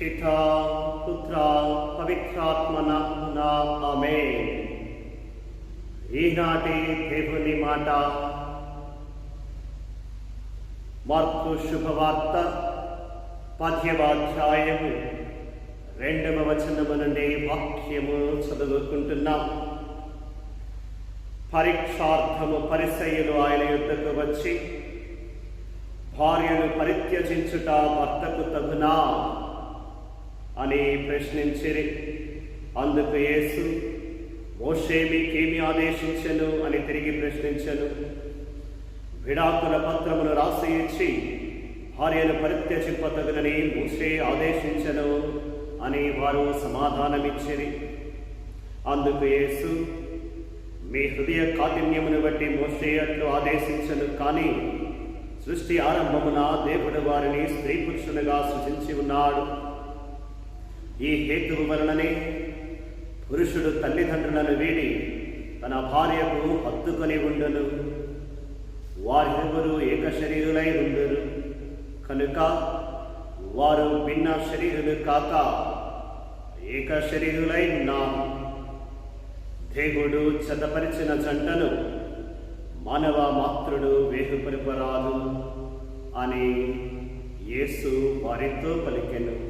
పితా పుత్ర పవిత్రాత్మన ఆమె ఈనాటి దేవుని మాట. మార్పు శుభవార్త పద్యవాధ్యాయము రెండవ వచనము నుండి వాక్యము చదువుకుంటున్నాం. పరీక్షార్థము పరిసయ్యులు ఆయన యుద్ధకు వచ్చి భార్యను పరిత్యజించుట భర్తకు తగునా. అని ప్రశ్నించిరి. అందుకు యేసు మోషే మీకేమి ఆదేశించను? అని తిరిగి ప్రశ్నించను. విడాకుల పత్రమును రాసి ఇచ్చి భార్యను పరిత్యజింపతగునని మోషే ఆదేశించను? అని వారు సమాధానమిచ్చిరి. అందుకు యేసు మీ హృదయ కాఠిన్యమును బట్టి మోసే అట్లు ఆదేశించను కానీ సృష్టి ఆరంభమున దేవుడు వారిని స్త్రీ పురుషులుగా సృజించి ఉన్నాడు. ఈ హేతువు వలననే పురుషుడు తల్లిదండ్రులను వీడి తన భార్యకు హత్తుకొని ఉండను. వారిరువురు ఏక శరీరులై ఉండరు కనుక వారు భిన్న శరీరులు కాక ఏక శరీరులై ఉన్నారు. దేవుడు చదపరిచిన జంటను మానవ మాతృడు వేరుపరిపరాదు అని యేసు వారితో పలికెను.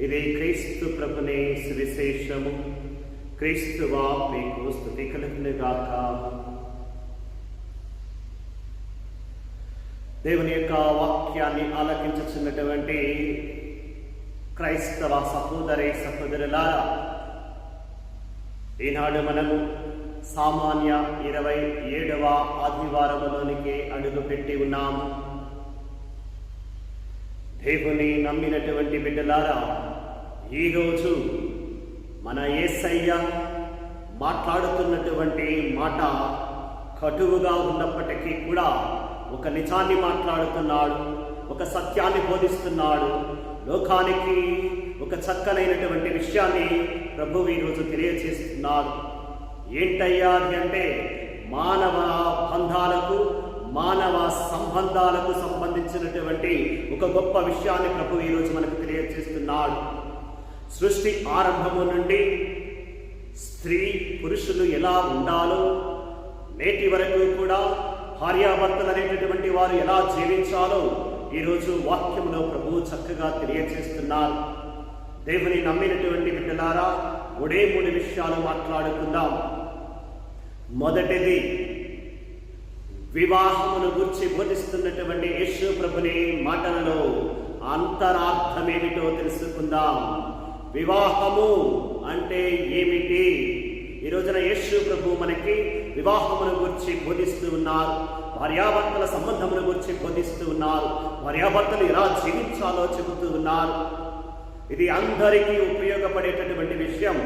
ఇది క్రీస్తు ప్రభుని సువిశేషము. క్రీస్తువా మీకు స్థుతి కలుగునుగాక. దేవుని యొక్క వాక్యాన్ని ఆలకించుచున్నటువంటి క్రైస్తవ సహోదరి సహోదరులారా ఈనాడు మనము సామాన్య ఇరవై ఏడవ ఆదివారములోనికి అడుగుపెట్టి ఉన్నాము. దేవుని నమ్మినటువంటి బిడ్డలారా ఈరోజు మన ఏసయ్య మాట్లాడుతున్నటువంటి మాట కటువుగా ఉన్నప్పటికీ కూడా ఒక నిజాన్ని మాట్లాడుతున్నాడు ఒక సత్యాన్ని బోధిస్తున్నాడు లోకానికి ఒక చక్కనైనటువంటి విషయాన్ని ప్రభు ఈరోజు తెలియజేస్తున్నాడు. ఏంటయ్యాది అంటే మానవ బంధాలకు మానవ సంబంధాలకు సంబంధించినటువంటి ఒక గొప్ప విషయాన్ని ప్రభు ఈరోజు మనకు తెలియజేస్తున్నాడు. సృష్టి ఆరంభము నుండి స్త్రీ పురుషులు ఎలా ఉండాలో నేటి వరకు కూడా భార్యాభర్తలు అనేటటువంటి వారు ఎలా జీవించాలో ఈరోజు వాక్యంలో ప్రభువు చక్కగా తెలియజేస్తున్నారు. దేవుని నమ్మినటువంటి బిడ్డలారా మూడే మూడు విషయాలు మాట్లాడుకుందాం. మొదటిది వివాహమును గురించి బోధిస్తున్నటువంటి యేసు ప్రభుని మాటలలో అంతరార్థమేమిటో తెలుసుకుందాం. వివాహము అంటే ఏమిటి? ఈ రోజున యేసు ప్రభు మనకి వివాహమును గురించి బోధిస్తూ ఉన్నారు. భార్యాభర్తల సంబంధమును గురించి బోధిస్తూ ఉన్నారు. భార్యాభర్తలు ఎలా జీవించాలో చెబుతూ ఉన్నారు. ఇది అందరికీ ఉపయోగపడేటటువంటి విషయం.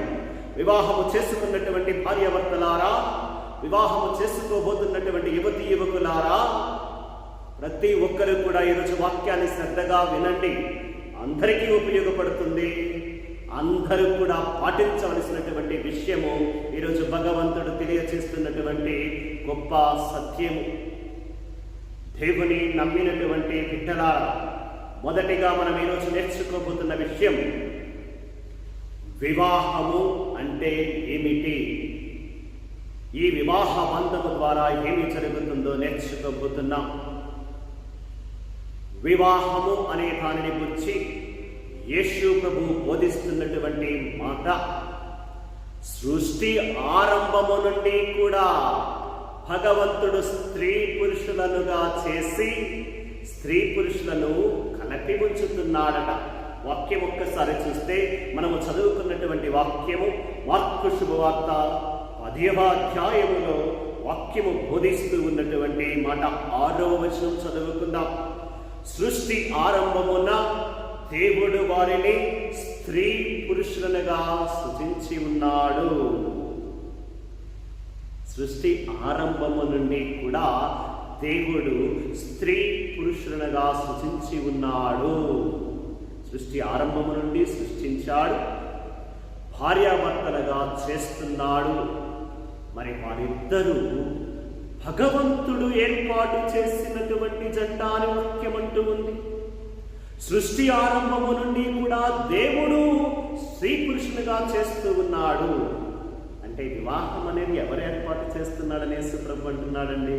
వివాహము చేసుకున్నటువంటి భార్యాభర్తలారా వివాహము చేసుకోబోతున్నటువంటి యువతి యువకులారా ప్రతి ఒక్కరు కూడా ఈరోజు వాక్యాన్ని శ్రద్ధగా వినండి. అందరికీ ఉపయోగపడుతుంది. అందరూ కూడా పాటించవలసినటువంటి విషయము ఈరోజు భగవంతుడు తెలియచేస్తున్నటువంటి గొప్ప సత్యము. దేవుని నమ్మినటువంటి బిడ్డలార మొదటిగా మనం ఈరోజు నేర్చుకోబోతున్న విషయం వివాహము అంటే ఏమిటి? ఈ వివాహ బంధము ద్వారా ఏమి జరుగుతుందో నేర్చుకోబోతున్నాం. వివాహము అనే దానిని గురించి యేసు ప్రభు బోధిస్తున్నటువంటి మాట సృష్టి ఆరంభము నుండి కూడా భగవంతుడు స్త్రీ పురుషులనుగా చేసి స్త్రీ పురుషులను కలిపి ఉంచుతున్నాడట. వాక్యం ఒక్కసారి చూస్తే మనము చదువుకున్నటువంటి వాక్యము మార్కు శుభవార్త పదివ అధ్యాయములో వాక్యము బోధిస్తూ ఉన్నటువంటి మాట. ఆరవ వచనం చదువుకుందాం. సృష్టి ఆరంభమున దేవుడు వారిని స్త్రీ పురుషులనుగా సృజించి ఉన్నాడు. సృష్టి ఆరంభము నుండి కూడా దేవుడు స్త్రీ పురుషులనుగా సృజించి ఉన్నాడు. సృష్టి ఆరంభము నుండి సృష్టించాడు. భార్యాభర్తలుగా చేస్తున్నాడు. మరి వారిద్దరూ భగవంతుడు ఏర్పాటు చేసినటువంటి జంట అని వాక్యమంటూ ఉంది. సృష్టి ఆరంభము నుండి కూడా దేవుడు స్త్రీ చేస్తూ ఉన్నాడు. అంటే వివాహం అనేది ఎవరు ఏర్పాటు చేస్తున్నాడని యేసుప్రభు అంటున్నాడండి?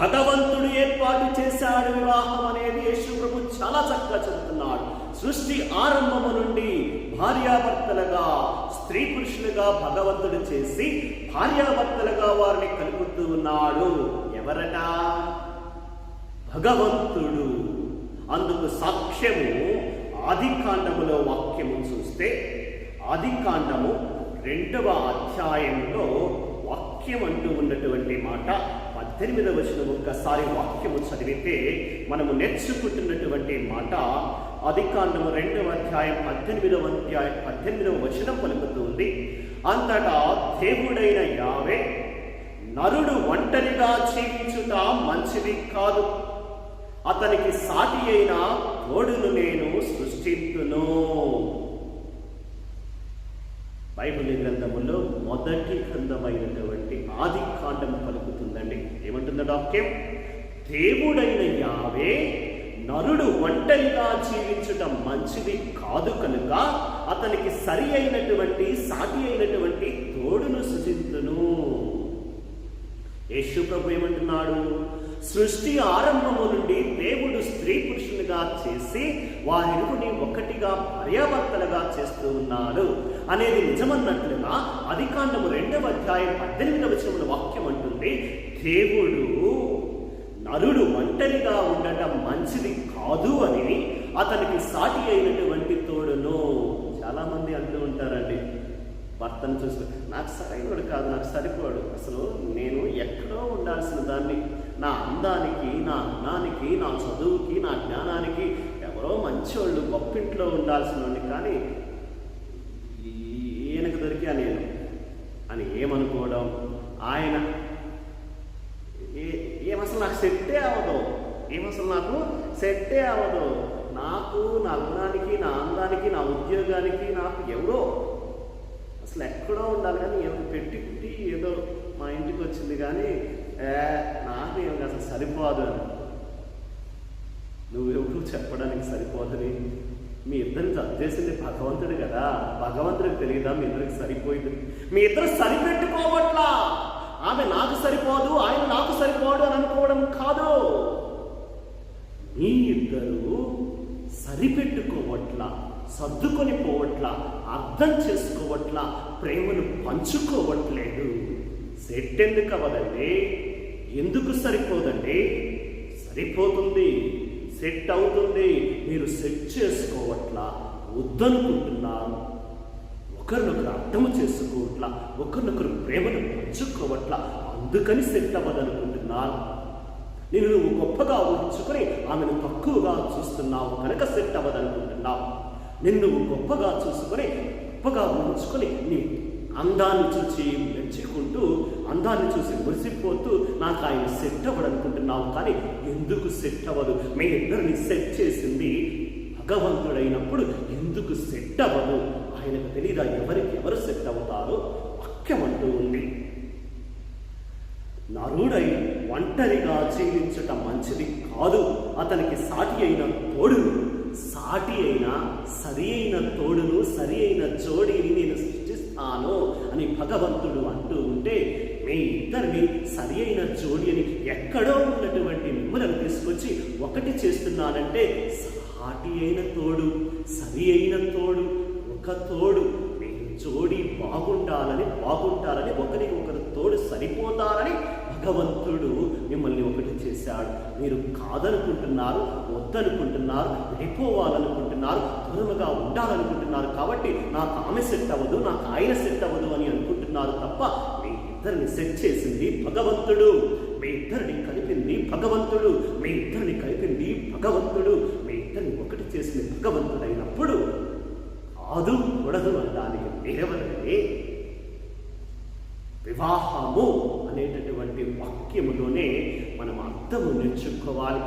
భగవంతుడు ఏర్పాటు చేశాడు వివాహం అనేది యేసుప్రభు చాలా చక్కగా చెబుతున్నాడు సృష్టి ఆరంభము నుండి భార్యాభర్తలుగా స్త్రీ పురుషులుగా భగవంతుడు చేసి భార్యాభర్తలుగా వారిని కలుపుతూ ఉన్నాడు. ఎవరట? భగవంతుడు. అందుకు సాక్ష్యము ఆది కాండములో వాక్యము చూస్తే ఆది కాండము రెండవ అధ్యాయంలో వాక్యం అంటూ ఉన్నటువంటి మాట పద్దెనిమిదవ వచ్చిన ఒక్కసారి వాక్యము చదివితే మనము నేర్చుకుంటున్నటువంటి మాట అధికాండము రెండవ అధ్యాయం పద్దెనిమిదవ అధ్యాయం పద్దెనిమిదవ వచనం పలుకుతుంది. అంతటా దేవుడైన యావే నరుడు ఒంటరిగా జీవించుట మంచిది కాదు. అతనికి సాటి అయిన తోడును నేను సృష్టింతును. బైబిల్ గ్రంథములో మొదటి గ్రంథమైనటువంటి ఆది కాండం పలుకుతుందండి ఏమంటుందో వాక్యం? దేవుడైన యావే నరుడు ఒంటరిగా జీవించటం మంచిది కాదు కనుక అతనికి సరి అయినటువంటి సాటి అయినటువంటి తోడును సృజింతును యేసు ప్రభు ఏమంటున్నాడు? సృష్టి ఆరంభము నుండి దేవుడు స్త్రీ పురుషులుగా చేసి వారిరువుని ఒకటిగా భార్యాభర్తలుగా చేస్తూ ఉన్నాడు అనేది నిజమన్నట్లుగా అధికాండము రెండవ అధ్యాయం పద్దెనిమిదవ వచనముల వాక్యం అంటుంది. దేవుడు నరుడు ఒంటరిగా ఉండటం మంచిది కాదు అని అతనికి సాటి అయినటువంటి తోడును చాలా మంది అంటూ ఉంటారండి. భర్తను చూసుకుని నాకు సరైనవాడు కాదు నాకు సరిపోడు. అసలు నేను ఎక్కడో ఉండాల్సిన దాన్ని నా అందానికి నా అన్నానికి నా చదువుకి నా జ్ఞానానికి ఎవరో మంచివాళ్ళు గొప్పింట్లో ఉండాల్సిన వాడిని కానీ ఈయనకు దొరికా నేను అని ఏమనుకోవడం? ఆయన ఏ ఏమసలు నాకు సెట్టే అవ్వదు. ఏమసలు నాకు సెట్టే అవ్వదు. నాకు నా గుణానికి నా అందానికి నా ఉద్యోగానికి నాకు ఎవరో అసలు ఎక్కడో ఉండాలి కానీ ఎవరు పెట్టి పుట్టి ఏదో మా ఇంటికి వచ్చింది కానీ నాకు ఏమి అసలు సరిపోదు అని. నువ్వెవరు చెప్పడానికి సరిపోతుంది? మీ ఇద్దరిని చేసింది భగవంతుడు కదా. భగవంతుడికి తెలియదా మీ ఇద్దరికి సరిపోయింది? మీ ఇద్దరు సరిపెట్టుకోవట్లా ఆమె నాకు సరిపోదు ఆయన నాకు సరిపోడు అని అనుకోవడం కాదు. మీ ఇద్దరు సరిపెట్టుకోవట్లా సర్దుకొని పోవట్లా అర్థం చేసుకోవట్లా ప్రేమను పంచుకోవట్లేదు. సెట్ ఎందుకు అవ్వదండి? ఎందుకు సరిపోదండి? సరిపోతుంది సెట్ అవుతుంది మీరు సెట్ చేసుకోవట్లా వద్దనుకుంటున్నారు ఒకరినొకరు అర్థం చేసుకోవట్లా ఒకరినొకరు ప్రేమను పంచుకోవట్లా అందుకని సెట్ అవ్వదనుకుంటున్నాను. నేను నువ్వు గొప్పగా ఊహించుకొని ఆమెను తక్కువగా చూస్తున్నావు కనుక సెట్ అవ్వదనుకుంటున్నావు. నిన్ను నువ్వు గొప్పగా చూసుకొని గొప్పగా ఊహించుకొని నీ అందాన్ని చూసి మెచ్చుకుంటూ అందాన్ని చూసి మురిసిపోతూ నాకు ఆయన సెట్ అవ్వడనుకుంటున్నావు కానీ ఎందుకు సెట్ అవ్వదు? మీ ఇద్దరిని సెట్ చేసింది భగవంతుడైనప్పుడు ఎందుకు సెట్ అవ్వదు? ఆయనకు తెలియదా ఎవరికి ఎవరు సెట్ అవుతారో? వాక్యమంటూ ఉంది. నరుడై ఒంటరిగా జీవించటం మంచిది కాదు. అతనికి సాటి అయిన తోడును సాటి అయిన సరి అయిన తోడును సరి అయిన జోడిని నేను సృష్టిస్తాను అని భగవంతుడు అంటూ ఉంటే మీ ఇద్దరిని సరి అయిన జోడి అని ఎక్కడో ఉన్నటువంటి మిమ్మలను తీసుకొచ్చి ఒకటి చేస్తున్నానంటే సాటి అయిన తోడు సరి అయిన తోడు ఒక తోడు. మీ జోడి బాగుండాలని బాగుంటారని ఒకరికి ఒకరు తోడు సరిపోతారని భగవంతుడు మిమ్మల్ని ఒకటి చేశాడు. మీరు కాదనుకుంటున్నారు వద్దనుకుంటున్నారు వెళ్ళిపోవాలనుకుంటున్నారు దూరముగా ఉండాలనుకుంటున్నారు కాబట్టి నాకు ఆమె సెట్ అవ్వదు నాకు ఆయన సెట్ అవ్వదు అని అనుకుంటున్నారు తప్ప మీ ఇద్దరిని సెట్ చేసింది భగవంతుడు. మీ ఇద్దరిని కలిపింది భగవంతుడు. మీ ఇద్దరిని కలిపింది భగవంతుడు. మీ ఇద్దరిని ఒకటి చేసింది భగవంతుడైనప్పుడు కాదు కూడదు అనడానికి మీరెవరండి వివాహము వాక్యములోనే మనం అర్థము నేర్చుకోవాలి.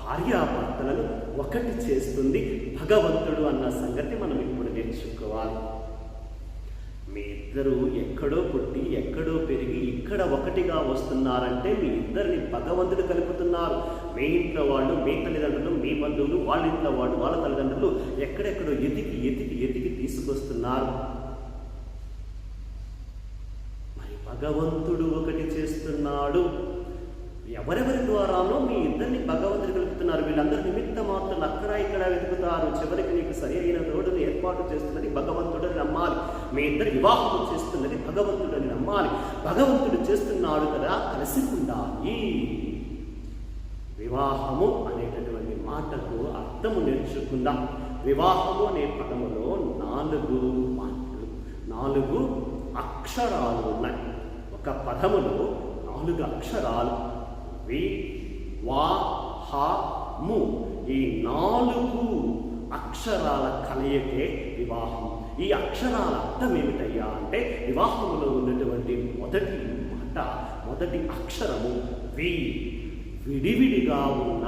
భార్యాభర్తలను ఒకటి చేస్తుంది భగవంతుడు అన్న సంగతి మనం ఇప్పుడు నేర్చుకోవాలి. మీ ఇద్దరు ఎక్కడో పుట్టి ఎక్కడో పెరిగి ఇక్కడ ఒకటిగా వస్తున్నారంటే మీ ఇద్దరిని భగవంతుడు కలుపుతున్నారు. మీ ఇంట్లో వాళ్ళు మీ తల్లిదండ్రులు మీ బంధువులు వాళ్ళ ఇంట్లో వాళ్ళు వాళ్ళ తల్లిదండ్రులు ఎక్కడెక్కడో ఎతికి ఎతికి ఎతికి తీసుకొస్తున్నారు. మరి భగవంతుడు ఒకటి చేస్తున్నాడు. ఎవరెవరి ద్వారానో మీ ఇద్దరిని భగవంతుడు కలుపుతున్నారు. వీళ్ళందరూ నిమిత్త మాత్రం అక్కడ ఇక్కడ వెతుకుతారు. చివరికి నీకు సరి అయిన రోడ్డును ఏర్పాటు చేస్తున్నది భగవంతుడని నమ్మాలి. మీ ఇద్దరు వివాహం చేస్తున్నది భగవంతుడని నమ్మాలి. భగవంతుడు చేస్తున్నాడు కదా కలిసి ఉండాలి వివాహము అనేటటువంటి మాటకు అర్థము నేర్చుకుందాం? వివాహము అనే పదములో నాలుగు మాటలు నాలుగు అక్షరాలు ఉన్నాయి. ఒక పదములో నాలుగు అక్షరాలు వి వా హ ము. ఈ నాలుగు అక్షరాల కలయికే వివాహం. ఈ అక్షరాల అర్థం ఏమిటయ్యా అంటే వివాహంలో ఉన్నటువంటి మొదటి మాట మొదటి అక్షరము వి. విడివిడిగా ఉన్న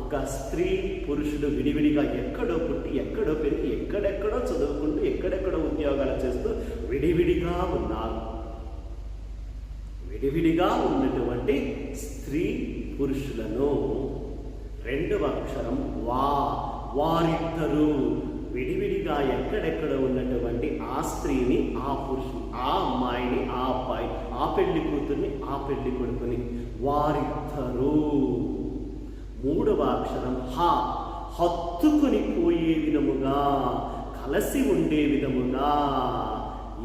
ఒక స్త్రీ పురుషుడు విడివిడిగా ఎక్కడో పుట్టి ఎక్కడో పెరిగి ఎక్కడెక్కడో చదువుకుంటూ ఎక్కడెక్కడో ఉద్యోగాలు చేస్తూ విడివిడిగా ఉన్నారు. విడివిడిగా ఉన్నటువంటి స్త్రీ పురుషులను రెండవ అక్షరం వా వారిద్దరూ విడివిడిగా ఎక్కడెక్కడ ఉన్నటువంటి ఆ స్త్రీని ఆ పురుషుని ఆ అమ్మాయిని ఆ అబ్బాయి ఆ పెళ్ళి కూతుర్ని ఆ పెళ్ళి కొడుకుని వారిద్దరూ. మూడవ అక్షరం హ హత్తుకుని పోయే విధముగా కలసి ఉండే విధముగా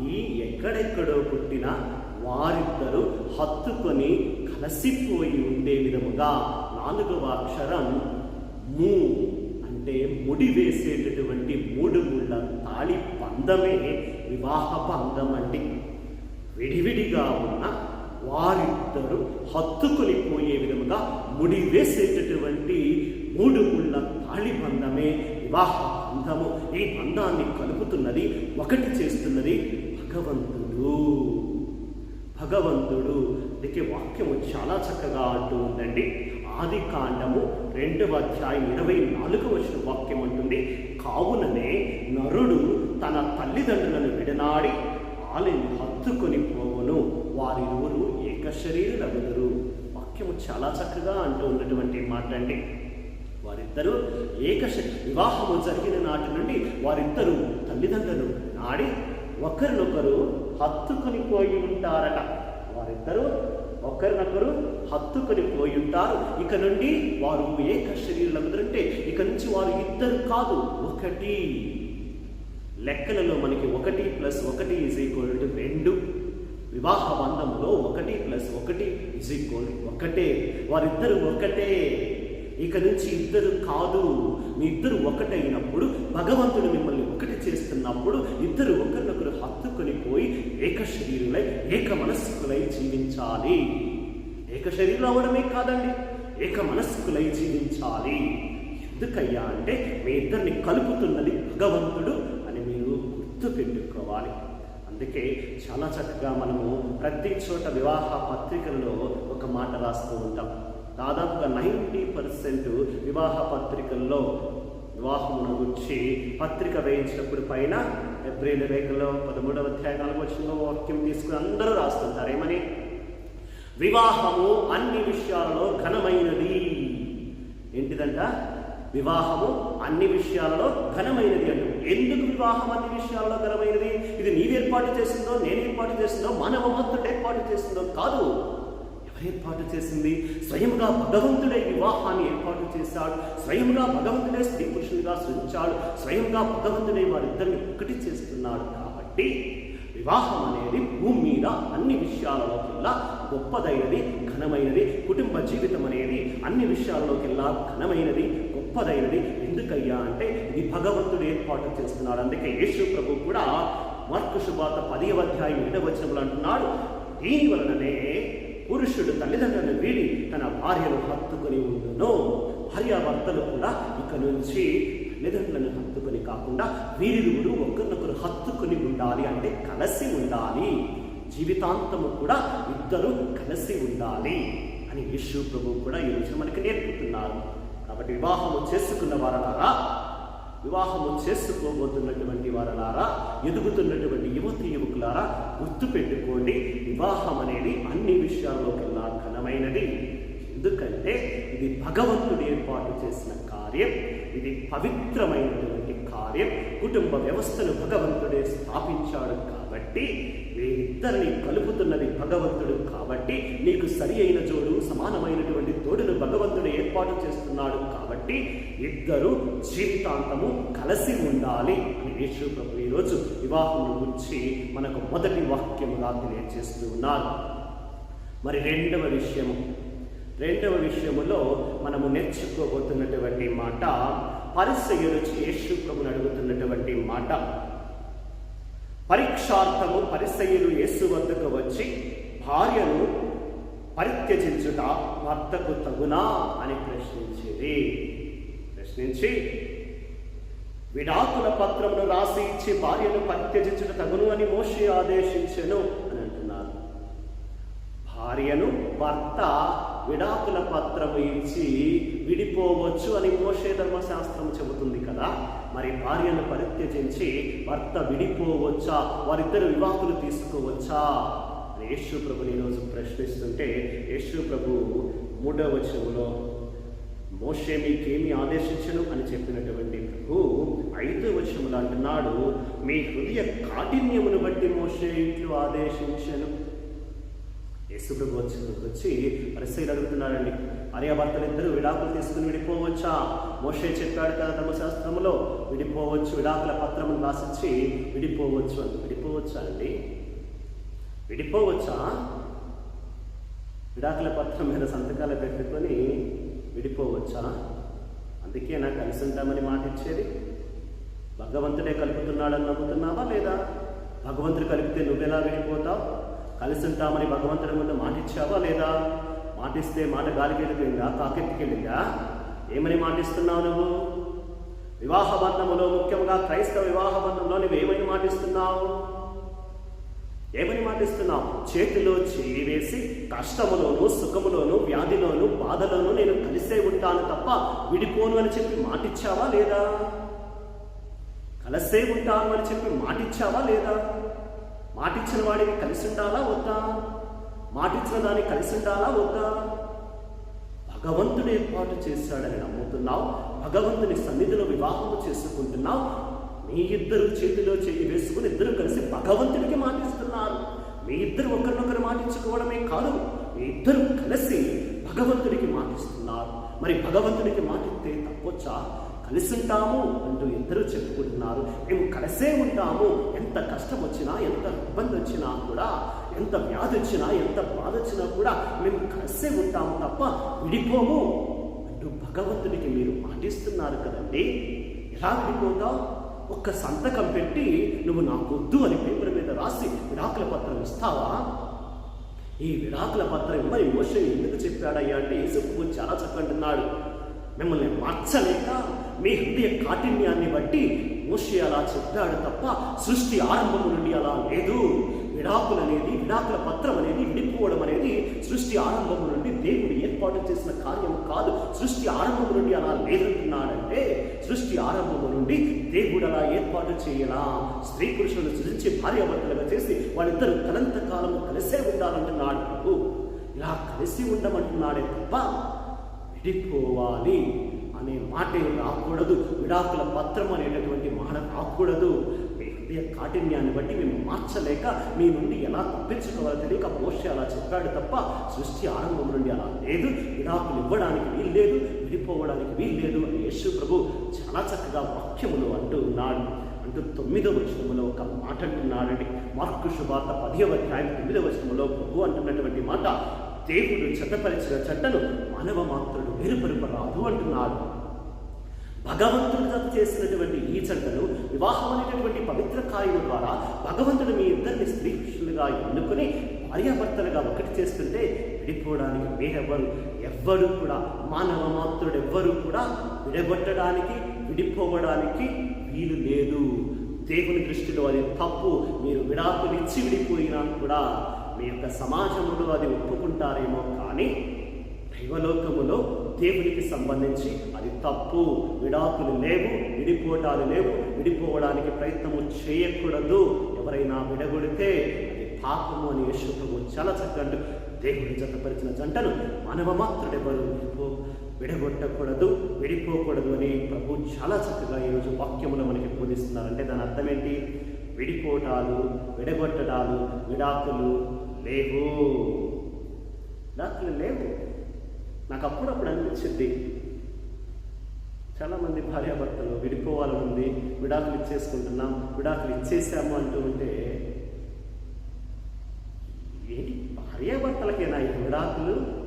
ఈ ఎక్కడెక్కడో పుట్టిన వారిద్దరూ హత్తుకొని కలసిపోయి ఉండే విధముగా నాలుగవ అక్షరం మూ అంటే ముడి వేసేటటువంటి మూడు ముళ్ళ తాళి బంధమే వివాహ బంధం అండి. విడివిడిగా ఉన్న వారిద్దరూ హత్తుకొని పోయే విధముగా ముడి వేసేటటువంటి మూడు ముళ్ళ తాళి బంధమే వివాహ బంధము ఈ బంధాన్ని కలుపుతున్నది ఒకటి చేస్తున్నది భగవంతుడు. భగవంతుడు అందుకే వాక్యము చాలా చక్కగా అంటూ ఉందండి. ఆది కాండము రెండవ అధ్యాయం ఇరవై నాలుగు వచ్చిన వాక్యం ఉంటుంది కావుననే నరుడు తన తల్లిదండ్రులను విడనాడి వాళ్ళని హత్తుకొని పోవును వారిరువురు ఏక శరీరులగుదురు వాక్యము చాలా చక్కగా అంటూ ఉన్నటువంటి మాటండి వారిద్దరూ ఏక వివాహము జరిగిన నాటి నుండి వారిద్దరూ తల్లిదండ్రులు నాడి ఒకరినొకరు హత్తుకొని పోయి ఉంటారట. వారిద్దరూ ఒకరినొకరు హత్తుకొని పోయుంటారు. ఇక నుండి వారు ఏక శరీరులందరంటే ఇక నుంచి వారు ఇద్దరు కాదు ఒకటి. లెక్కలలో మనకి ఒకటి ప్లస్ ఒకటి ఈజ్ ఈక్వల్ టు రెండు. వివాహ బంధంలో ఒకటి ప్లస్ ఒకటి ఈజ్ ఈక్వల్ ఒకటే. వారిద్దరు ఒకటే. ఇక నుంచి ఇద్దరు కాదు మీ ఇద్దరు ఒకటైనప్పుడు భగవంతుడు మిమ్మల్ని ఒకటి చేస్తున్నప్పుడు ఇద్దరు ఒకరినొకరు హత్తుకొని పోయి ఏక శరీరులై ఏక మనస్కులై జీవించాలి. ఏక శరీరం అవడమే కాదండి ఏక మనస్కులై జీవించాలి. ఎందుకయ్యా అంటే మీ ఇద్దరిని కలుపుతున్నది భగవంతుడు అని మీరు గుర్తు పెట్టుకోవాలి అందుకే చాలా చక్కగా మనము ప్రతి చోట వివాహ పత్రికల్లో ఒక మాట రాస్తూ ఉంటాం. దాదాపుగా నైంటీ పర్సెంట్ వివాహ పత్రికల్లో వివాహమును గురించి పత్రిక వేయించినప్పుడు పైన ఏప్రిల్ రేఖలో పదమూడవ అధ్యాయ నాలుగు వచ్చిన వాక్యం తీసుకుని అందరూ రాస్తుంటారు. ఏమని? వివాహము అన్ని విషయాలలో ఘనమైనది. ఏంటిదంట? వివాహము అన్ని విషయాలలో ఘనమైనది అంటూ. ఎందుకు వివాహం అన్ని విషయాలలో ఘనమైనది? ఇది నీవు ఏర్పాటు చేసిందో నేను ఏర్పాటు చేసిందో మానవ మాత్రుడు ఏర్పాటు చేసిందో కాదు. ఏర్పాటు చేసింది. స్వయంగా భగవంతుడే వివాహాన్ని ఏర్పాటు చేశాడు. స్వయంగా భగవంతుడే స్త్రీ పురుషునిగా సృజించాడు. స్వయంగా భగవంతుడే వారిద్దరిని ఒకటి చేస్తున్నాడు. కాబట్టి వివాహం అనేది భూమి మీద అన్ని విషయాలలోకెల్లా గొప్పదైనది ఘనమైనది. కుటుంబ జీవితం అనేది అన్ని విషయాల్లోకెల్లా ఘనమైనది గొప్పదైనది. ఎందుకయ్యా అంటే ఇది భగవంతుడు ఏర్పాటు చేస్తున్నాడు. అందుకే యేసు ప్రభు కూడా మార్కు శుభార్త పదివ అధ్యాయం ఏడవచనములు అంటున్నాడు. దీని వలననే పురుషుడు తల్లిదండ్రులను వీడి తన భార్యను హత్తుకొని ఉండును. భార్యాభర్తలు కూడా ఇక నుంచి తల్లిదండ్రులను హత్తుకొని కాకుండా వీరిరువురు ఒకరినొకరు హత్తుకొని ఉండాలి అంటే కలిసి ఉండాలి. జీవితాంతము కూడా ఇద్దరు కలిసి ఉండాలి అని యేసు ప్రభు కూడా ఈ రోజు మనకి నేర్పుతున్నారు. కాబట్టి వివాహము చేసుకున్న వారలారా వివాహము చేసుకోబోతున్నటువంటి వారలారా ఎదుగుతున్నటువంటి యువతి యువకులారా గుర్తు పెట్టుకోండి వివాహం అనేది అన్ని విషయాల్లోకెల్లా ఘనమైనది. ఎందుకంటే ఇది భగవంతుడు ఏర్పాటు చేసిన కార్యం ఇది పవిత్రమైనటువంటి కార్యం కుటుంబ వ్యవస్థను భగవంతుడే స్థాపించాడు కాబట్టి వీరిద్దరిని కలుపుతున్నది భగవంతుడు కాబట్టి నీకు సరి అయిన జోడు సమానమైనటువంటి తోడును భగవంతుడు ఏర్పాటు చేస్తున్నాడు కాబట్టి ఇద్దరు జీవితాంతము కలిసి ఉండాలి అని యేసు ప్రభు ఈరోజు వివాహం గురించి మనకు మొదటి వాక్యముగా తెలియజేస్తూ ఉన్నారు. మరి రెండవ విషయము రెండవ విషయములో మనము నేర్చుకోబోతున్నటువంటి మాట పరిసయ్యులు యేసు ప్రభుని అడుగుతున్నటువంటి మాట. పరీక్షార్థము పరిసయ్యులు యేసు వద్దకు వచ్చి భార్యను పరిత్యజించుట భర్తకు తగునా? అని ప్రశ్నించేది. ప్రశ్నించి విడాకుల పత్రమును రాసి ఇచ్చి భార్యను పరిత్యజించుట తగును అని మోషి ఆదేశించను అని అంటున్నారు. భార్యను భర్త విడాకుల పత్రము ఇచ్చి విడిపోవచ్చు అని మోషే ధర్మశాస్త్రం చెబుతుంది కదా. మరి భార్యను పరిత్యజించి భర్త విడిపోవచ్చా? వారిద్దరు వివాహులు తీసుకోవచ్చా? అని యేసు ప్రభుని ఈరోజు ప్రశ్నిస్తుంటే యేసు ప్రభు మూడవ వచనంలో మోషే మీకేమి ఆదేశించను? అని చెప్పినటువంటి ప్రభు ఐదో వచనములు అంటున్నాడు మీ హృదయ కాఠిన్యమును బట్టి మోషే ఇట్లు ఆదేశించను. యేసుప్రభు వచ్చి వచ్చి పరిస్థితులు అడుగుతున్నారండి భార్యాభర్తలు ఇద్దరు విడాకులు తీసుకుని విడిపోవచ్చా? మోషే చెప్పాడు కదా ధర్మశాస్త్రంలో విడిపోవచ్చు విడాకుల పత్రమును రాసిచ్చి విడిపోవచ్చు అని. విడిపోవచ్చా అండి? విడిపోవచ్చా? విడాకుల పత్రం మీద సంతకాలు పెట్టుకొని విడిపోవచ్చా? అందుకే నాకు కలిసి ఉంటామని మాట ఇచ్చేది భగవంతుడే కలుపుతున్నాడని నమ్ముతున్నావా లేదా? భగవంతుడు కలిపితే నువ్వెలా విడిపోతావు? కలిసి ఉంటామని భగవంతుడి ముందు మాటిచ్చావా లేదా? మాటిస్తే మాట గాలికి వెళ్ళిపోయిందా కాకెత్తికి వెళ్ళిందా ఏమని మాటిస్తున్నావు నువ్వు? వివాహ బంధములో ముఖ్యంగా క్రైస్తవ వివాహ బంధంలో నువ్వు ఏమని మాటిస్తున్నావు? ఏమని మాటిస్తున్నావు? చేతిలో చేయి వేసి కష్టములోను సుఖములోను వ్యాధిలోను బాధలోను నేను కలిసే ఉంటాను తప్ప విడిపోను అని చెప్పి మాటిచ్చావా లేదా? కలిసే ఉంటాను అని చెప్పి మాటిచ్చావా లేదా? మాటిచ్చిన వాడిని కలిసి ఉండాలా వద్దా? మాటిచ్చిన దాన్ని కలిసి ఉండాలా వద్దా? భగవంతుడు ఏర్పాటు చేశాడని నమ్ముతున్నావు. భగవంతుని సన్నిధిలో వివాహము చేసుకుంటున్నావు. మీ ఇద్దరు చేతిలో చేయి వేసుకుని ఇద్దరు కలిసి భగవంతుడికి మాటిస్తున్నారు. మీ ఇద్దరు ఒకరినొకరు మాటించుకోవడమే కాదు మీ ఇద్దరు కలిసి భగవంతుడికి మాటిస్తున్నారు. మరి భగవంతుడికి మాటిస్తే తప్పొచ్చా? కలిసి ఉంటాము అంటూ ఇద్దరు చెప్పుకుంటున్నారు. మేము కలిసే ఉంటాము. ఎంత కష్టం వచ్చినా ఎంత ఇబ్బంది వచ్చినా కూడా ఎంత వ్యాధి వచ్చినా ఎంత బాధ వచ్చినా కూడా మేము కలిసే ఉంటాము తప్ప విడిపోము అంటూ భగవంతుడికి మీరు పాటిస్తున్నారు కదండి. ఎలా విడిపోతావు? ఒక్క సంతకం పెట్టి నువ్వు నాకు వద్దు అని పేపర్ మీద రాసి విడాకుల పత్రం ఇస్తావా? ఈ విడాకుల పత్రం ఇవ్వని మోసే ఎందుకు చెప్పాడయ్యా అంటే యేసుప్రభు చాలా చక్కంటున్నాడు మిమ్మల్ని మార్చలేక మీ హృదయ కాఠిన్యాన్ని బట్టి మోషే అలా చెప్పాడు తప్ప సృష్టి ఆరంభం నుండి అలా లేదు. విడాకులు అనేది విడాకుల పత్రం అనేది విడిపోవడం అనేది సృష్టి ఆరంభం నుండి దేవుడు ఏర్పాటు చేసిన కార్యం కాదు. సృష్టి ఆరంభం నుండి అలా లేదంటున్నాడంటే సృష్టి ఆరంభము నుండి దేవుడు అలా ఏర్పాటు చేయలా. స్త్రీ పురుషులను సృజించి భార్యాభర్తలుగా చేసి వాళ్ళిద్దరు తనంత కాలము కలిసే ఉండాలంటున్నాడు ఇలా కలిసి ఉండమంటున్నాడే తప్ప విడిపోవాలి. అనే మాట రాకూడదు. విడాకుల పత్రం అనేటటువంటి మాట రాకూడదు. మీ హృదయ కాఠిన్యాన్ని బట్టి మేము మార్చలేక మీ నుండి ఎలా తప్పించుకోవాలో తెలియక పోషి అలా చెప్పాడు తప్ప సృష్టి ఆరంభం నుండి అలా లేదు. విడాకులు ఇవ్వడానికి వీలు లేదు విడిపోవడానికి వీలు లేదు అని యేసు ప్రభు చాలా చక్కగా వాక్యములు అంటూ ఉన్నాడు. అంటూ తొమ్మిదవ వచనంలో ఒక మాట అంటున్నాడండి. మార్కు శుభార్త పదివ అధ్యాయం తొమ్మిదవ వచనంలో ప్రభు అంటున్నటువంటి మాట దేవుడు చెత్తపరిచిన చెట్టను మానవ మాత్రుడు మెరుపరుపరాదు అంటున్నాడు. భగవంతుడు చేసినటువంటి ఈ చెట్టను వివాహం అనేటటువంటి పవిత్ర కార్యం ద్వారా భగవంతుడు మీ ఇద్దరిని స్త్రీ పురుషులుగా ఎన్నుకుని భార్యాభర్తలుగా ఒకటి చేస్తుంటే విడిపోవడానికి వేరెవ్వరు ఎవ్వరు కూడా మానవ మాత్రుడు ఎవ్వరు కూడా విడగొట్టడానికి విడిపోవడానికి వీలు లేదు. దేవుని దృష్టిలో అది తప్పు. మీరు విడాకులు ఇచ్చి విడిపోయినా కూడా మీ యొక్క సమాజంలో అది ఒప్పుకుంటారేమో కానీ దైవలోకములో దేవునికి సంబంధించి అది తప్పు విడాకులు లేవు విడిపోవటాలు లేవు విడిపోవడానికి ప్రయత్నము చేయకూడదు. ఎవరైనా విడగొడితే అది పాపము అని యశుభము చాలా చక్కగా దేవుని జతపరిచిన జంటను మానవ మాత్రుడెవరు విడగొట్టకూడదు విడిపోకూడదు అని ప్రభు చాలా చక్కగా ఈరోజు వాక్యములు మనకి బోధిస్తున్నారు అంటే దాని అర్థం ఏంటి? విడిపోవటాలు విడగొట్టడాలు విడాకులు లేవు. విడాకులు లేవు. నాకు అప్పుడప్పుడు అనిపించింది. చాలామంది భార్యాభర్తలు విడిపోవాలని ఉంది. విడాకులు ఇచ్చేసుకుంటున్నాం. విడాకులు ఇచ్చేసాము అంటూ ఉంటే ఏంటి భార్యాభర్తలకేనా ఈ విడాకులు?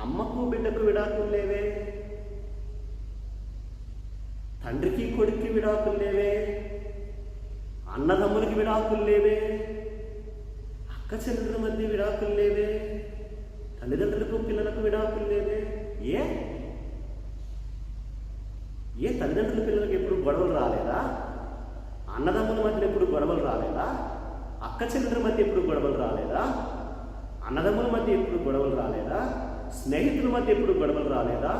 అమ్మకు బిడ్డకు విడాకులు లేవే. తండ్రికి కొడుక్కి విడాకులు లేవే. అన్నదమ్ములకి విడాకులు లేవే. అక్క మంది మధ్య విడాకులు లేవే తల్లిదండ్రులకు పిల్లలకు విడాకులు లేవే ఏ? ఏ తల్లిదండ్రుల పిల్లలకు ఎప్పుడు గొడవలు రాలేదా? అన్నదమ్ముల మధ్య ఎప్పుడు గొడవలు రాలేదా? అక్క చెల్లెల మధ్య ఎప్పుడు గొడవలు రాలేదా? అన్నదమ్ముల మధ్య ఎప్పుడు గొడవలు రాలేదా? స్నేహితుల మధ్య ఎప్పుడు గొడవలు రాలేదా?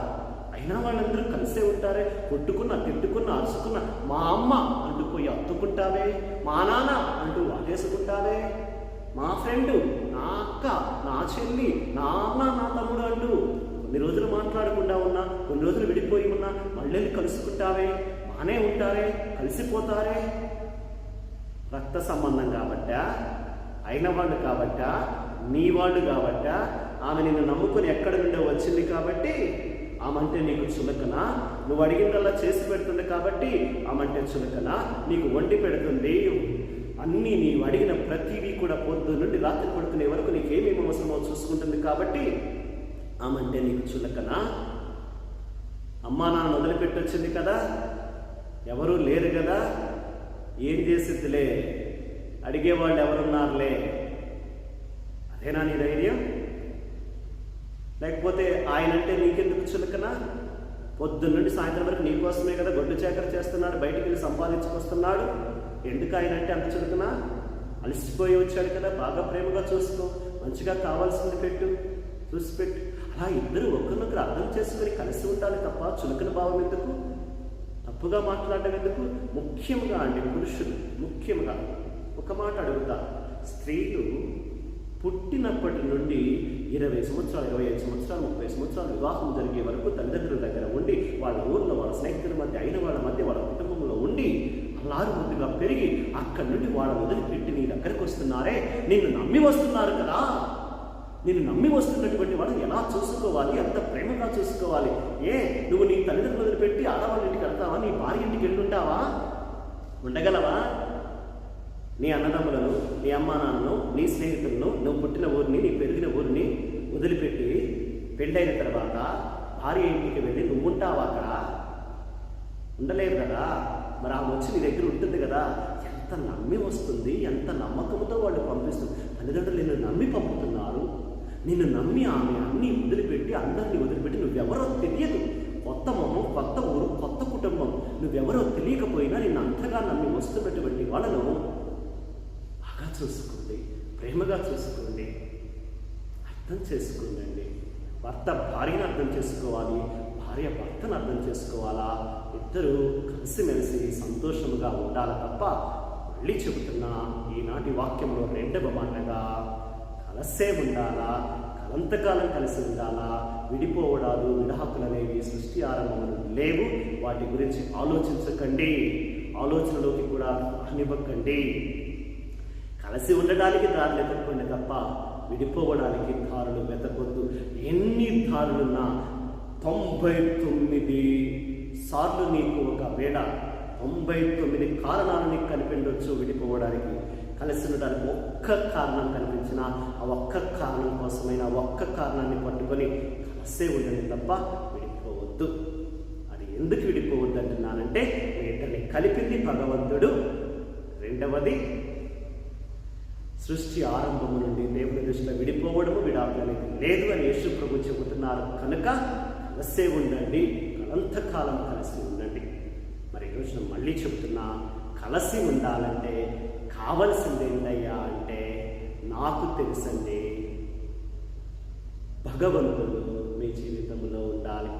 అయినా వాళ్ళందరూ కలిసే ఉంటారే కొట్టుకున్న తిట్టుకున్న అరుచుకున్న మా అమ్మ అంటూ పోయి అత్తుకుంటావే మా నాన్న అంటూ వాటేసుకుంటావే మా ఫ్రెండు నా అక్క నా చెల్లి నా అన్న నా తమ్ముడు అంటూ కొన్ని రోజులు మాట్లాడకుండా ఉన్నా కొన్ని రోజులు విడిపోయి ఉన్నా మళ్ళీ కలుసుకుంటావే బాగానే ఉంటారే కలిసిపోతారే. రక్త సంబంధం కాబట్టా? అయిన వాళ్ళు కాబట్టా? నీ వాళ్ళు కాబట్టా? ఆమె నిన్ను నమ్ముకొని ఎక్కడ నుండో వచ్చింది కాబట్టి ఆమంటే నీకు చులకన. నువ్వు అడిగిందల్లా చేసి పెడుతుంది కాబట్టి ఆమంటే చులకన. నీకు వండి పెడుతుంది. అన్నీ నీవు అడిగిన ప్రతిదీ కూడా పొద్దు నుండి రాత్రి పడుకునే వరకు నీకేమేమి అవసరమో చూసుకుంటుంది కాబట్టి ఆమె అంటే నీకు చులకనా? అమ్మా నాన్న వదిలిపెట్టొచ్చింది కదా? ఎవరూ లేరు కదా? ఏం చేసిద్దిలే? అడిగేవాళ్ళు ఎవరున్నారులే? అదేనా నీ ధైర్యం? లేకపోతే ఆయన అంటే నీకెందుకు చులకనా? పొద్దున్నుండి సాయంత్రం వరకు నీకోసమే కదా గొడ్డు చేకర చేస్తున్నాడు బయటికి వెళ్ళి సంపాదించుకొస్తున్నాడు. ఎందుకు ఆయన అంటే అంత చులకన అలసిపోయి వచ్చాడు కదా బాగా ప్రేమగా చూసుకో మంచిగా కావాల్సింది పెట్టు చూసి పెట్టు. అలా ఇద్దరు ఒకరినొకరు అర్థం చేసుకుని కలిసి ఉండాలి తప్ప చులకన భావం ఎందుకు? తప్పుగా మాట్లాడడం ఎందుకు? ముఖ్యంగా అండి పురుషులు ముఖ్యంగా ఒక మాట అడుగుతా. స్త్రీలు పుట్టినప్పటి నుండి ఇరవై సంవత్సరాలు ఇరవై ఐదు సంవత్సరాలు ముప్పై సంవత్సరాలు వివాహం జరిగే వరకు తల్లిదండ్రుల దగ్గర ఉండి వాళ్ళ ఊర్లో వాళ్ళ స్నేహితుల మధ్య అయిన వాళ్ళ మధ్య వాళ్ళ కుటుంబంలో ఉండి అల్లారు ముందుగా పెరిగి అక్కడి నుండి వాళ్ళ వదిలిపెట్టి నీ దగ్గరకు వస్తున్నారే? నిన్ను నమ్మి వస్తున్నారు కదా? నేను నమ్మి వస్తున్నటువంటి వాళ్ళని ఎలా చూసుకోవాలి? ఎంత ప్రేమగా చూసుకోవాలి? ఏ నువ్వు నీ తల్లిదండ్రులు వదిలిపెట్టి ఆడవాళ్ళ ఇంటికి వెళ్తావా? నీ భార్య ఇంటికి వెళ్ళుంటావా? ఉండగలవా? నీ అన్నదమ్ములను నీ అమ్మా నాన్నను నీ స్నేహితులను నువ్వు పుట్టిన ఊరిని నీ పెరిగిన ఊరిని వదిలిపెట్టి పెళ్ళైన తర్వాత భార్య ఇంటికి వెళ్ళి నువ్వు ఉంటావా అక్కడ? ఉండలేవు కదా? మరి ఆమె వచ్చి నీ దగ్గర ఉంటుంది కదా ఎంత నమ్మి వస్తుంది ఎంత నమ్మకంతో వాళ్ళు పంపిస్తుంది. తల్లిదండ్రులు నిన్ను నమ్మి పంపుతున్నారు. నిన్ను నమ్మి ఆమె అన్ని వదిలిపెట్టి అందరినీ వదిలిపెట్టి నువ్వెవరో తెలియదు. కొత్త మొహం కొత్త ఊరు కొత్త కుటుంబం. నువ్వెవరో తెలియకపోయినా నిన్ను అంతగా నమ్మి వస్తున్నటువంటి వాళ్ళను బాగా చూసుకోండి ప్రేమగా చూసుకోండి అర్థం చేసుకోండి. భర్త భార్యను అర్థం చేసుకోవాలి భార్య భర్తను అర్థం చేసుకోవాలా? ఇద్దరు కలిసిమెలిసి సంతోషముగా ఉండాలి తప్ప మళ్ళీ చెబుతున్నా ఈనాటి వాక్యంలో రెండవ మాటగా కలసే ఉండాలా? కలంతకాలం కలిసి ఉండాలా? విడిపోవడాలు విడాకులు అనేవి సృష్టి ఆరంభములు లేవు. వాటి గురించి ఆలోచించకండి. ఆలోచనలోకి కూడా రానివ్వకండి. కలిసి ఉండడానికి దారులు వెతకండి తప్ప విడిపోవడానికి దారులు వెతకొద్దు. ఎన్ని దారులున్నా తొంభై తొమ్మిది సార్లు నీకు ఒక వేళ తొంభై తొమ్మిది కారణాలు నీకు కనిపించవచ్చు విడిపోవడానికి. కలిసి ఉండడానికి ఒక్క కారణం కనిపించిన ఆ ఒక్క కారణం కోసమైన ఆ ఒక్క కారణాన్ని పట్టుకొని కలిసే ఉండండి తప్ప విడిపోవద్దు. అది ఎందుకు విడిపోవద్దు అంటున్నానంటే మీ ఇద్దరిని కలిపింది భగవంతుడు. రెండవది సృష్టి ఆరంభము నుండి దేవుని దృష్టిలో విడిపోవడము విడాకులు లేదు అని యేసు ప్రభు చెబుతున్నారు. కనుక కలిసే ఉండండి. కలంతకాలం కలిసి ఉండండి. మరి ఈరోజు మళ్ళీ చెబుతున్నా కలిసి ఉండాలంటే కావలసింది ఏంటయ్యా అంటే నాకు తెలుసండి భగవంతుడు మీ జీవితంలో ఉండాలి.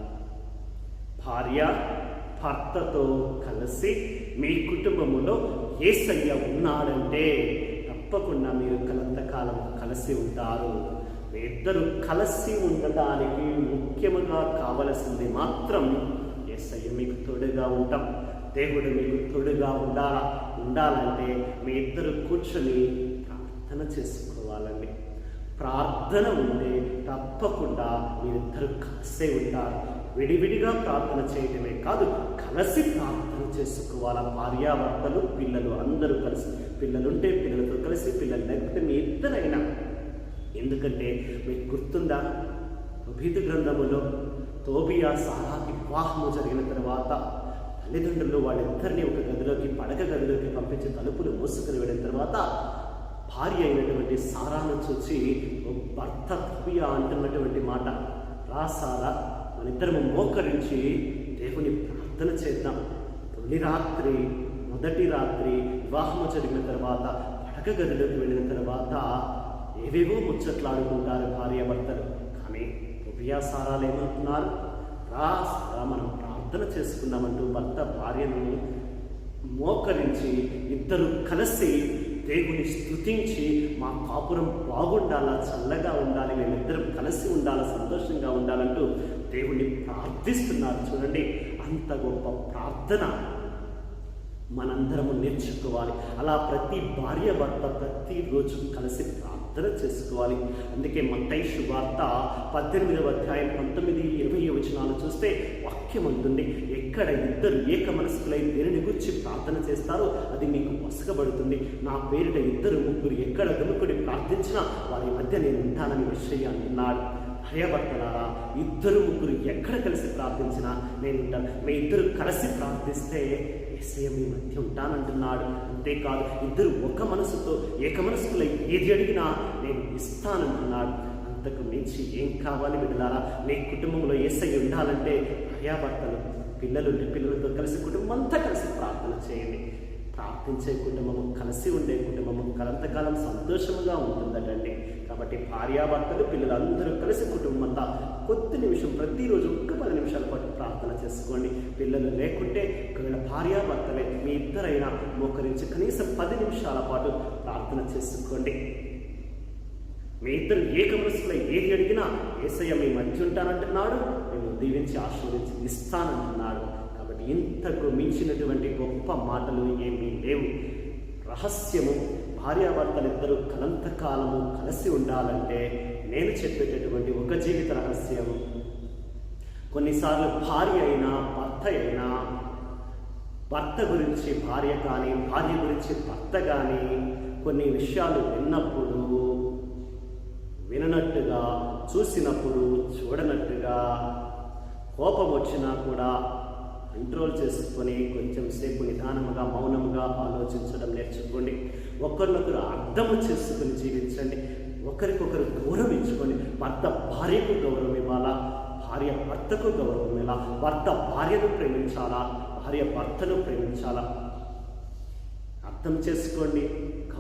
భార్య భర్తతో కలిసి మీ కుటుంబములో ఏసయ్య ఉన్నాడంటే తప్పకుండా మీరు కలంతకాలం కలిసి ఉంటారు. ఇద్దరు కలిసి ఉండటానికి ముఖ్యముగా కావలసింది మాత్రం ఎస్ఐ మీకు తోడుగా ఉంటాం. దేవుడు మీకు తోడుగా ఉండాలా? ఉండాలంటే మీ ఇద్దరు కూర్చొని ప్రార్థన చేసుకోవాలండి. ప్రార్థన ఉంటే తప్పకుండా మీరిద్దరు కలిసే ఉంటారు. విడివిడిగా ప్రార్థన చేయటమే కాదు కలిసి ప్రార్థన చేసుకోవాలా? భార్యాభర్తలు పిల్లలు అందరూ కలిసి పిల్లలుంటే పిల్లలతో కలిసి పిల్లలు లేకపోతే మీ ఇద్దరైనా ఎందుకంటే మీకు గుర్తుందా? తొబీతు గ్రంథములో తోబియా సారాకి వివాహము జరిగిన తర్వాత తల్లిదండ్రులు వాళ్ళిద్దరిని ఒక గదిలోకి పడక గదిలోకి పంపించి తలుపులు మూసుకుని వెళ్ళిన తర్వాత భార్య అయినటువంటి సారాను చూచి ఓ భర్త తోబియా అంటున్నటువంటి మాట. రా సారా మనిద్దరము మోకరించి దేవుని ప్రార్థన చేద్దాం. తొలి రాత్రి మొదటి రాత్రి వివాహము జరిగిన తర్వాత పడక గదిలోకి వెళ్ళిన తర్వాత ఏవేవో ముచ్చట్లాడుకుంటారు భార్యాభర్తలు. కానీ ఉభయాసారాలు ఏమంటున్నారు? రా సారా మనం ప్రార్థన చేసుకుందామంటూ భర్త భార్యను మోకరించి ఇద్దరు కలిసి దేవుని స్థుతించి మా కాపురం బాగుండాలా చల్లగా ఉండాలి మేమిద్దరం కలిసి ఉండాలా సంతోషంగా ఉండాలంటూ దేవుణ్ణి ప్రార్థిస్తున్నారు. చూడండి అంత గొప్ప ప్రార్థన మనందరము నేర్చుకోవాలి. అలా ప్రతి భార్య భర్త ప్రతిరోజు కలిసి ప్రార్థన చేసుకోవాలి. అందుకే మత్తై శుభార్త పద్దెనిమిదవ అధ్యాయం పంతొమ్మిది ఇరవై వచనాలు చూస్తే వాక్యం ఉంటుంది ఎక్కడ ఇద్దరు ఏక మనస్కులై దేనిని గురించి ప్రార్థన చేస్తారో అది మీకు వసకబడుతుంది నా పేరిట ఇద్దరు ముగ్గురు ఎక్కడ దుముకుడి ప్రార్థించినా వారి మధ్య నేను ఉంటానని విషయాన్ని అన్నాడు. భయభర్తలారా ఇద్దరు ముగ్గురు ఎక్కడ కలిసి ప్రార్థించినా నేను ఉంటాను మీ ఇద్దరు కలిసి ప్రార్థిస్తే ఎస్ఐ మీ మధ్య ఉంటానంటున్నాడు. అంతేకాదు ఇద్దరు ఒక మనసుతో ఏక మనసుకులై ఏది అడిగినా నేను ఇస్తానంటున్నాడు. అంతకు మించి ఏం కావాలి బిడ్డలారా? నీ కుటుంబంలో ఏసై ఉండాలంటే భయాభర్తలు పిల్లలు పిల్లలతో కలిసి కుటుంబం అంతా కలిసి ప్రార్థన చేయండి ప్రార్థించే కుటుంబము కలిసి ఉండే కుటుంబము కలంతకాలం సంతోషముగా ఉంటుందటండి. కాబట్టి భార్యాభర్తలు పిల్లలందరూ కలిసి కుటుంబం అంతా కొద్ది నిమిషం ప్రతిరోజు ఒక్క పది నిమిషాల పాటు ప్రార్థన చేసుకోండి. పిల్లలు లేకుంటే ఒకవేళ భార్యాభర్తలే మీ ఇద్దరైనా మోకరించి కనీసం పది నిమిషాల పాటు ప్రార్థన చేసుకోండి. మీ ఇద్దరు ఏక మనసులో ఏది అడిగినా ఏసయ్య మీ మంచి ఉంటానంటున్నాడు మేము దీవించి ఆశీర్వదించి ఇస్తానంటున్నాడు ఇంతకు మించినటువంటి గొప్ప మాటలు ఏమీ లేవు. రహస్యము భార్యాభర్తలిద్దరూ కలంతకాలము కలిసి ఉండాలంటే నేను చెప్పేటటువంటి ఒక జీవిత రహస్యం. కొన్నిసార్లు భార్య అయినా భర్త అయినా భర్త గురించి భార్య కానీ భార్య గురించి భర్త కానీ కొన్ని విషయాలు విన్నప్పుడు విననట్టుగా చూసినప్పుడు చూడనట్టుగా కోపం వచ్చినా కూడా కంట్రోల్ చేసుకొని కొంచెం సేపు నిదానముగా మౌనముగా ఆలోచించడం నేర్చుకోండి. ఒకరినొకరు అర్థము చేసుకుని జీవించండి. ఒకరికొకరు గౌరవించుకొని భర్త భార్యకు గౌరవం ఇవ్వాలా? భార్య భర్తకు గౌరవం ఇవ్వాలా భర్త భార్యను ప్రేమించాలా? భార్య భర్తను ప్రేమించాలా? అర్థం చేసుకోండి.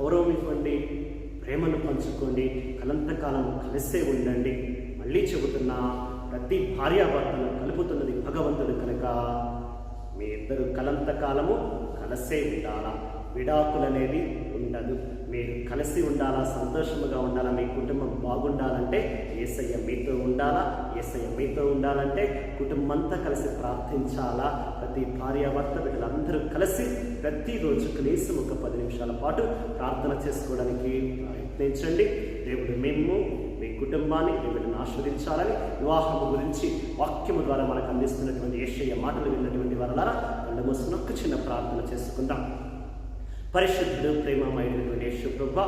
గౌరవం ఇవ్వండి. ప్రేమను పంచుకోండి. కలంతకాలం కలిసే ఉండండి. మళ్ళీ చెబుతున్నా ప్రతి భార్యాభర్తను కలుపుతున్నది భగవంతుడు కనుక. మీ ఇద్దరు కలంతకాలము కలిసే ఉండాలా? విడాకులనేవి ఉండదు. మీరు కలిసి ఉండాలా? సంతోషముగా ఉండాలా? మీ కుటుంబం బాగుండాలంటే ఏసయ్య మీతో ఉండాలా? ఏసయ్య మీతో ఉండాలంటే కుటుంబం అంతా కలిసి ప్రార్థించాలా? ప్రతి భార్యాభర్త వీళ్ళందరూ కలిసి ప్రతిరోజు కనీసం ఒక పది నిమిషాల పాటు ప్రార్థన చేసుకోవడానికి ప్రయత్నించండి. దేవుడు మేము కుటుంబాన్ని మిమ్మల్ని ఆస్వాదించాలని వివాహము గురించి వాక్యము ద్వారా మనకు అందిస్తున్నటువంటి ఏషయ్య మాటలు విన్నటువంటి వారలారా కళ్ళు మూసుకుని ఒక్క చిన్న ప్రార్థన చేసుకుందాం. పరిశుద్ధుడు ప్రేమమైనటువంటి యేసు ప్రభా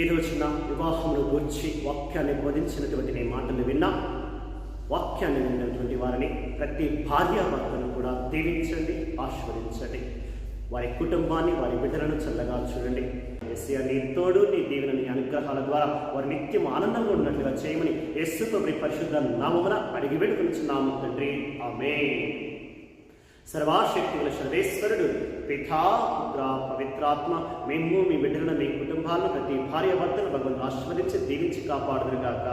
ఈ రోజున వివాహమును గురించి వాక్యాన్ని బోధించినటువంటి నీ మాటలు విన్నా వాక్యాన్ని విన్నటువంటి వారిని ప్రతి భార్యాభర్తను కూడా దీవించండి ఆస్వాదించండి వారి కుటుంబాన్ని వారి బిడ్డలను చల్లగా చూడండి. ఎస్సీఆర్ నీ తోడు నీ దీవెన నీ అనుగ్రహాల ద్వారా వారు నిత్యం ఆనందంగా ఉన్నట్లుగా చేయమని ఎస్సుతో ప్రభు పరిశుద్ధ నామమున అడిగి వేడుకొనిచున్నాము తండ్రి. ఆమె సర్వాశక్తుల సర్వేశ్వరుడు పితా పుత్ర పవిత్రాత్మ మేము మీ బిడ్డలను మీ కుటుంబాలను ప్రతి భార్య భర్తను భగవంతు ఆశీర్వదించి దీవించి కాపాడుదురుగాక.